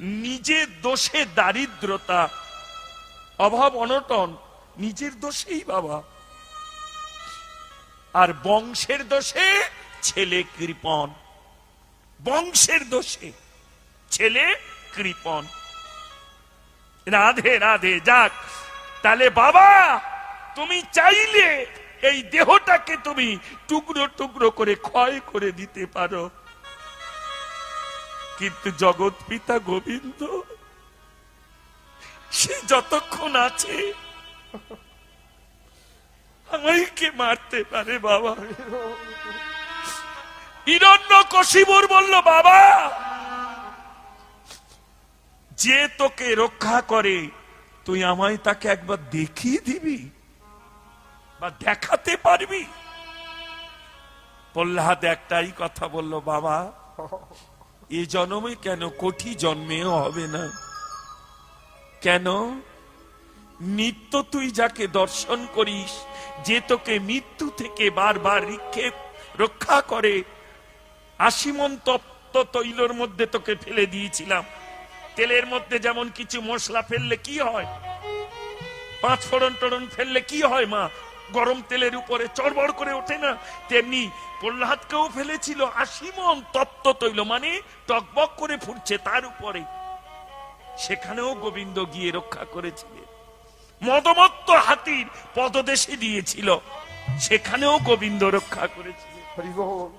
নিজের দোষে দারিদ্রতা, অভাব অনটন, নিজের দোষেই বাবা। আর বংশের দোষে ছেলে কৃপণ। বংশের দোষে ছেলে কৃপণ। রাধে রাধে, যাক, তাহলে বাবা, তুমি চাইলে এই দেহটাকে তুমি টুকরো টুকরো করে ক্ষয় করে দিতে পারো। কিন্তু জগৎ পিতা গোবিন্দ, সে যতক্ষণ আছে আমাকে মারতে পারে বাবা। হিরণ্য কশিবুর বলল, বাবা, যে তোকে রক্ষা করে, তুই আমায় তাকে একবার দেখিয়ে দিবি বা দেখাতে পারবি? প্রহ্লাদ একটাই কথা বলল, বাবা এ জন্মে কেন কোটি জন্মেও হবে না? কেন? নিত্য তুই যাকে দর্শন করিস, যে তোকে মৃত্যু থেকে বারবার নিক্ষেপ, রক্ষা করে। আশিমন তপ্ত তৈলর মধ্যে তোকে ফেলে দিয়েছিলাম। তেলের মধ্যে যেমন কিছু মশলা ফেললে কি হয়? পাঁচ ফোড়ন টোড়ন ফেললে কি হয়, মা? গরম তেলের উপরে চড়বড় করে ওঠে না। তেমনি প্রহ্লাদকেও ফেলেছিল আশিমন তপ্ত তৈল মানে টকবক করে ফুটছে তার উপরে। সেখানেও গোবিন্দ গিয়ে রক্ষা করেছিলেন। মদমত্ত হাতির পদদেশে দিয়েছিল। সেখানেও গোবিন্দ রক্ষা করেছিলেন।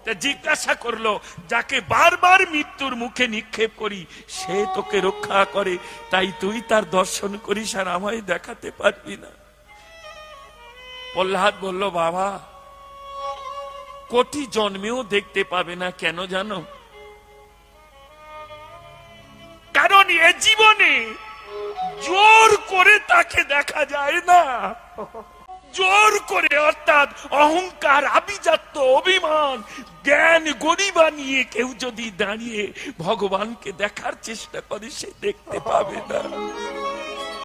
তা জিজ্ঞাসা করল যাকে বারবার মৃত্যুর মুখে নিক্ষেপ করি সে তোকে রক্ষা করে তাই তুই তার দর্শন করিস আর আমায় দেখাতে পারবি না। প্রহ্লাদ বলল, বাবা, কোটি জন্মেও দেখতে পাবে না কেন জানো? কারণ এ জীবনে জোর করে তাকে দেখা যায় না। জোর করে, অর্থাৎ অহংকার, আভিজাত্য, অভিমান, জ্ঞান গরিবা নিয়ে কেউ যদি দাঁড়িয়ে ভগবানকে দেখার চেষ্টা করে, সে দেখতে পাবে না।